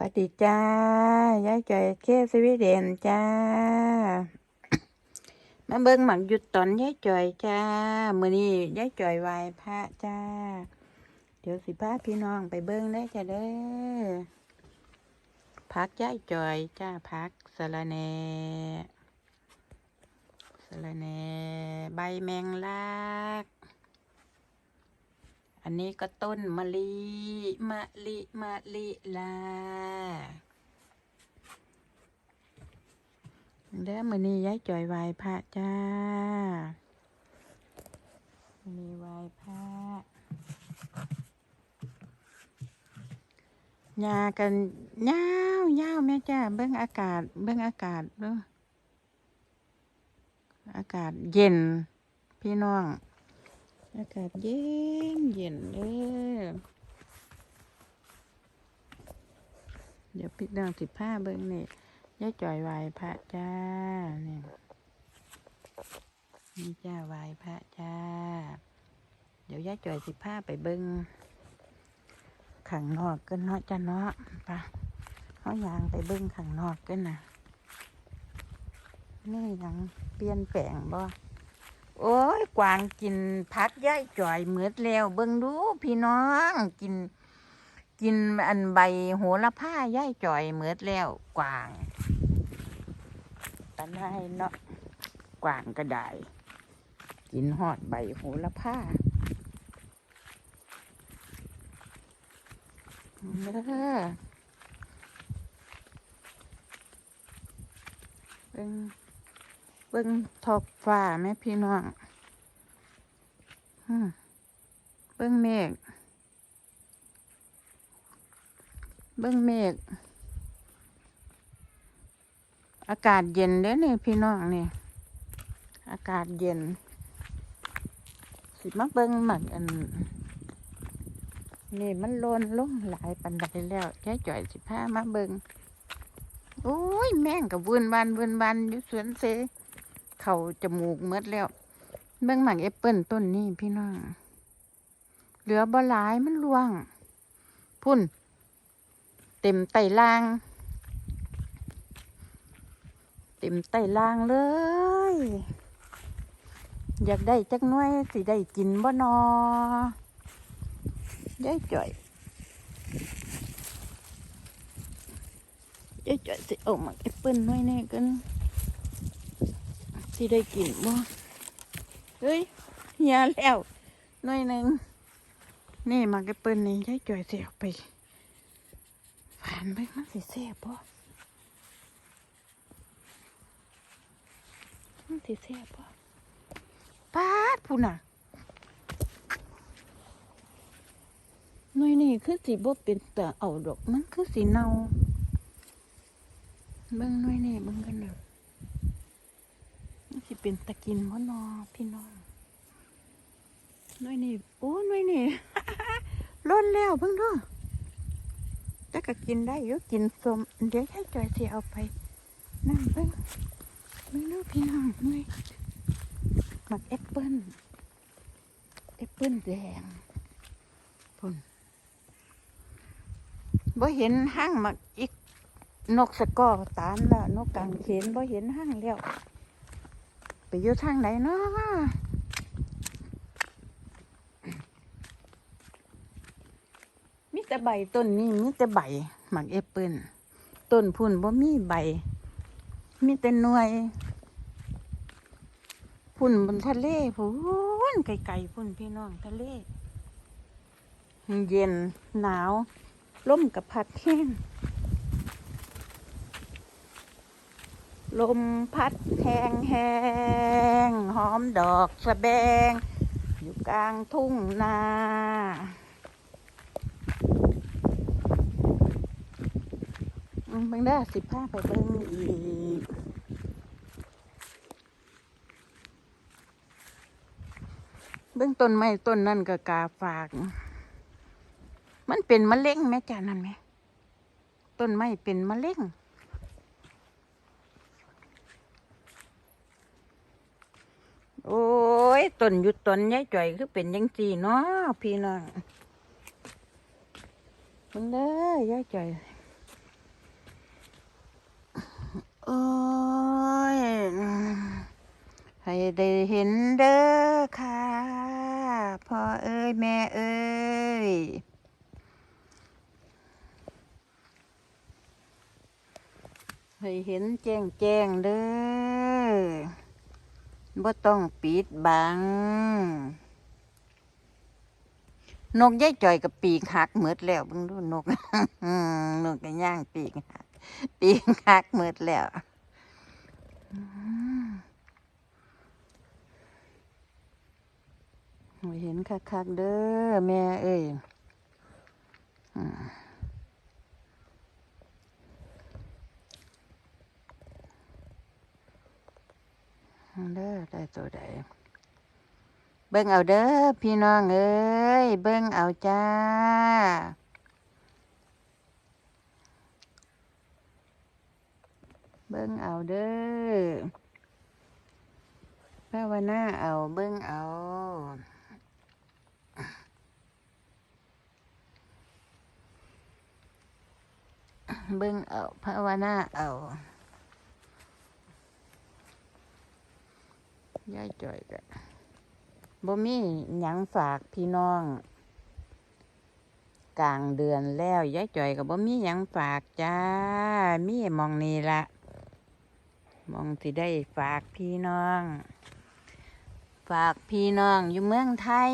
วัสดีจ้ายายจ่อยเคสวีเดนจ้า มาเบิ่งหมักหยุดตอนยายจ่อยจ้ามือนี้ยายจ่อยไหวพระจ้า เดี๋ยวสิพาพี่น้องไปเบิ่งได้จ้าเด้อพักยายจ่อยจ้าพักสะระแหน่สะระแหน่ใบแมงลัก อันนี้ก็ต้นมะลิมะลิมะลิลาเด้อมือนี้ย้ายจอยไหวพระจ้ามื้อนี้ไหวพระยากันยาวยาวแม่จ้า เบิ่งอากาศ เบิ่งอากาศด้ออากาศเย็น พี่น้อง อากาศเย็นเย็นเด้อเดี๋ยวพี่น้องสิผ้าเบิ่งนี่ยาจ่อยไหวพระจ้าเนี่ยนี่จ้าไหวพระจ้า เดี๋ยวยาจ่อยสิผ้าไปเบิ่งขังนอกกันเนาะจ้าเนาะไปะเขายางไปเบิ่งขังนอกกันนะนี่ยังเปลี่ยนแปลงบ่ โอ้ยกวางกินพักย่ายจ่อยเหมือดแล้วเบิ่งดูพี่น้องกิน กินอันใบโหระพาย่ายจ่อยเหมือดแล้วกวางตะไนเนาะกวางก็ได้กินหอดใบโหระพาเด้อเบิ่ง เบิ่งทอบฟ้าแม่พี่น้องเบิ่งเมฆ เบิ่งเมฆ อากาศเย็นเด้นี่พี่น้องนี่อากาศเย็น สิมาเบิ่งหมักอัน นี่มันลนลงหลายปันไดแล้วยายจ่อยสิพามาเบิ่งโอ้ย แม่งกับวุ่นวันวุ่นวันอยู่สวนเซ เขาจมูกเมดแล้ว เบื้องหมักแอปเปิลต้นนี้พี่น้อง เหลือบ่หลายมันล่วง พุ่น เต็มไตล่าง เต็มไตล่างเลย อยากได้จักน้อยสิได้กินบ่นอยายจ่อยยายจ่อยสิเอาหมักแอปเปิลน้อยแน่กัน ที่ได้กินบ่เฮ้ยเฮียแล้วหน่อยหนึ่งนี่มากระเปิ้นนี่ยายจ่อยเสียไปผ่านไปมันสิแซ่บบ่มันสิแซ่บบ่ปาดพูน่ะหน่อยนี่คือสิบ่เป็นแต่เอาดอกมันคือสีเนาเบิ่งหน่อยนี่เบิ่งกัน เป็นตะกินพ่นอพี่น้องน้อยนี่โอ้น้อยนี่ล้นแล้วเพิ่งเด้อแต่ก็กินได้อยู่กินสมเดี๋ยวให้จอยสิเอาไปนั่นเพิ่งไม่รู้พี่น้องน่อยหมักแอปเปิ้ลแอปเปิ้ลแดงพุ่นบ่เห็นห้างหมักอีกนกสะกอตานแล้วนกกางเขนบ่เห็นห้างแล้ว อยู่ทางไหนเนาะมีแต่ใบต้นนี้มีแต่ใบหมักแอปเปิ้ลต้นพุ่นบ่มีใบ มีแต่หน่วย พุ่นบนทะเลพุ่นไกลๆพุ่นพี่น้องทะเล เย็นหนาวลมกับพัดแห้ง ลมพัดแห้งแห้งหอมดอกสะแบง อยู่กลางทุ่งนาอืมเบิ่งได้สิบห้าไปเบิ่งอีกเบิ่งต้นไม้ต้นนั่นก็กาฝาก มันเป็นมะเร็งแม่จ้านั่นไหม ต้นไม้เป็นมะเร็ง โอ้ย ต้นหยุดต้นยายจ่อยคือเป็นยังสี่เนาะพี่น้องมึงเด้อยายจ่อยโอ้ยให้ได้เห็นเด้อค่ะพ่อเอ้ยแม่เอ้ยให้เห็นแจ้งแจ้งเด้อ บ่ต้องปิดบัง นกย่ายจ่อยกับปีกหักหมดแล้วบิ่งดูนกนกก็ย่างปีกหักปีกหักหมดแล้วเห็นคักๆเด้อแม่เอ้ย ได้ตัวใดเบิ่งเอาเด้อพี่น้องเอ้ยเบิ่งเอาจ้า เบิ่งเอาเด้อภาวนาเอาเบิ่งเอาเบิ่งเอาภาวนาเอา ยายจ่อยกะบ่มีหยังฝากพี่น้อง กลางเดือนแล้วยายจ่อยก็บ่มีหยังฝากจ้า มีมองนี่ละมองที่ได้ฝากพี่น้อง ฝากพี่น้องอยู่เมืองไทย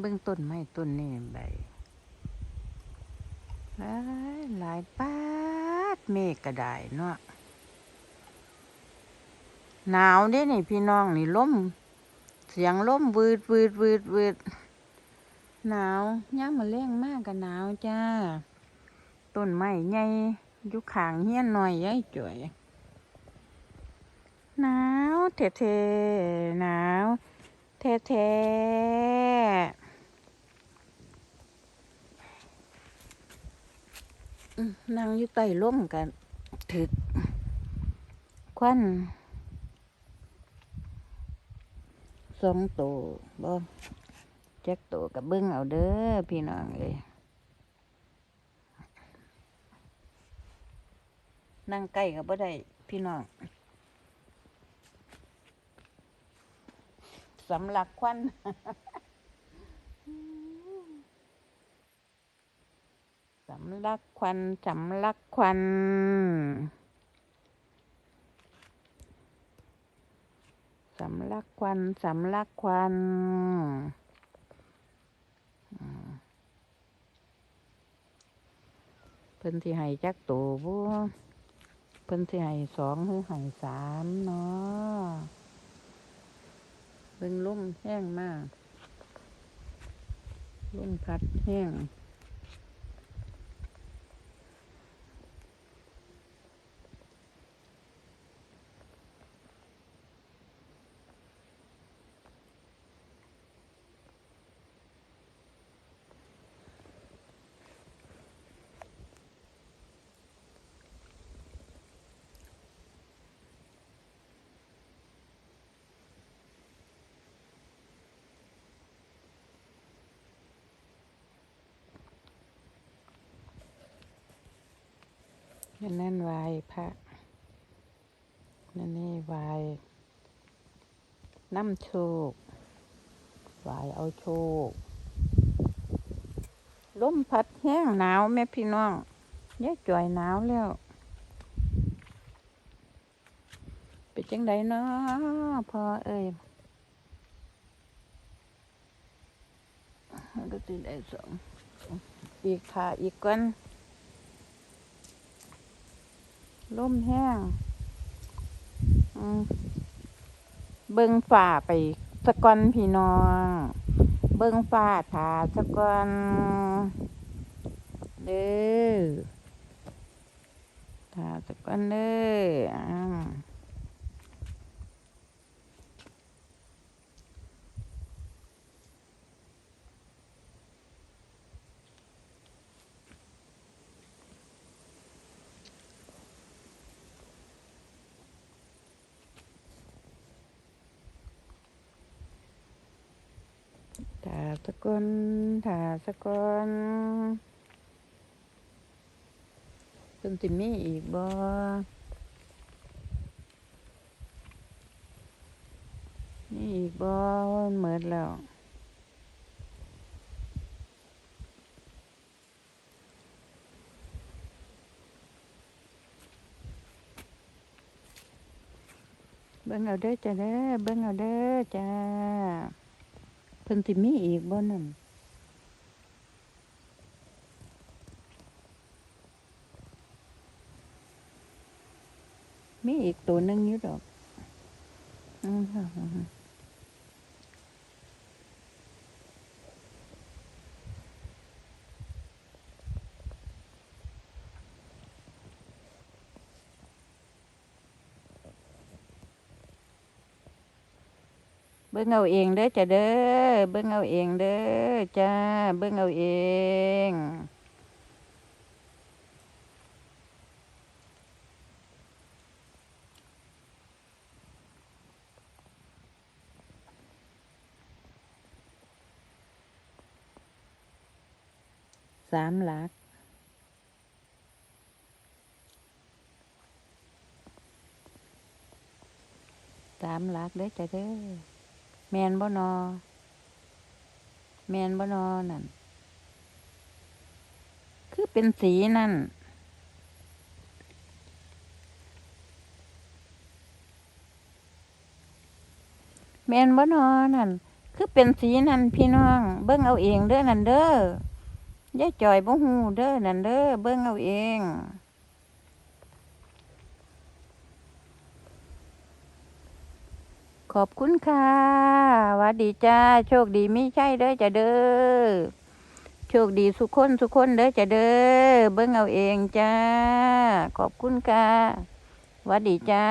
เบื้องต้นไม้ต้นนี่ใบ หลายหลายปาดเมฆกระไดเนาะหนาวเด้นี่พี่น้องนี่ลมเสียงลมวืดวืดวืดวืดหนาวย่ามมาแรงมากกับหนาวจ้าต้นไม้ใหญ่อยู่ขางเฮี้ยนหน่อยย้ายจ่อยหนาวเท่ๆหนาวแท้ๆ อืม นั่งอยู่ใต้ร่มกันถึกควันสองโตวบ่จักโตวกับเบิ้งเอาเด้อพี่น้องเอ้ยนั่งใกล้กับบ่ได้พี่น้องสำลักควันำลักควันสำลักควันสำลักควันสำลักควันเพิ่นที่ให้จักโตบ่เพิ่นที่ให้สองหรือให้สามเนาะเบิ่งลุ่มแห้งมากลุ่มพัดแห้ง นั่นนั่นวายพระนั่นนี่วายน้ำโชควายเอาโชคลมพัดแห้งหนาวแม่พี่น้องยายจ่อยหนาวแล้วเป็นจังไดเนาะพอเอ้ยก็ตื่นได้สองอีกขาอีกก้อน ลมแห้งเบิ้งฝ่าไปสะกอนพี่น้อง เบิ้งฝ่าถาสะกอนเด้อถาสะกอนเด้อ ถาสกอนถาสกอนเพิ่นสิมีอีกบ่มีอีกบ่มันหมดแล้วเบิ่งเอาเด้อจ้าเด้อเบิ่งเอาเด้อจ้า เพิ่นสิมีอีกบ่นั่นมีอีกตัวนึงอยู่ดอกอืมค่ะ บิ่งเอาเองเด้อจ้าเด้อเบิ่งเอาเองเด้อจ้าเบิ่งเอาเองสามหลักสามหลักเด้อจ้ะเด้อ แมนบ่นอ แมนบ่นอนั่น คือเป็นสีนั่น แมนบ่นอนั่น คือเป็นสีนั่นพี่น้อง เบิ่งเอาเองเด้อนั่นเด้อยายจ่อยบ่ฮู้เด้อนั่นเด้อเบิ่งเอาเอง ขอบคุณค่ะวัดดีจ้า โชคดีไม่ใช่เด้อจะเด้อ โชคดีสุขคนสุขคนเด้อจะเด้อ เบิ้งเอาเองจ้า ขอบคุณค่ะวัดดีจ้า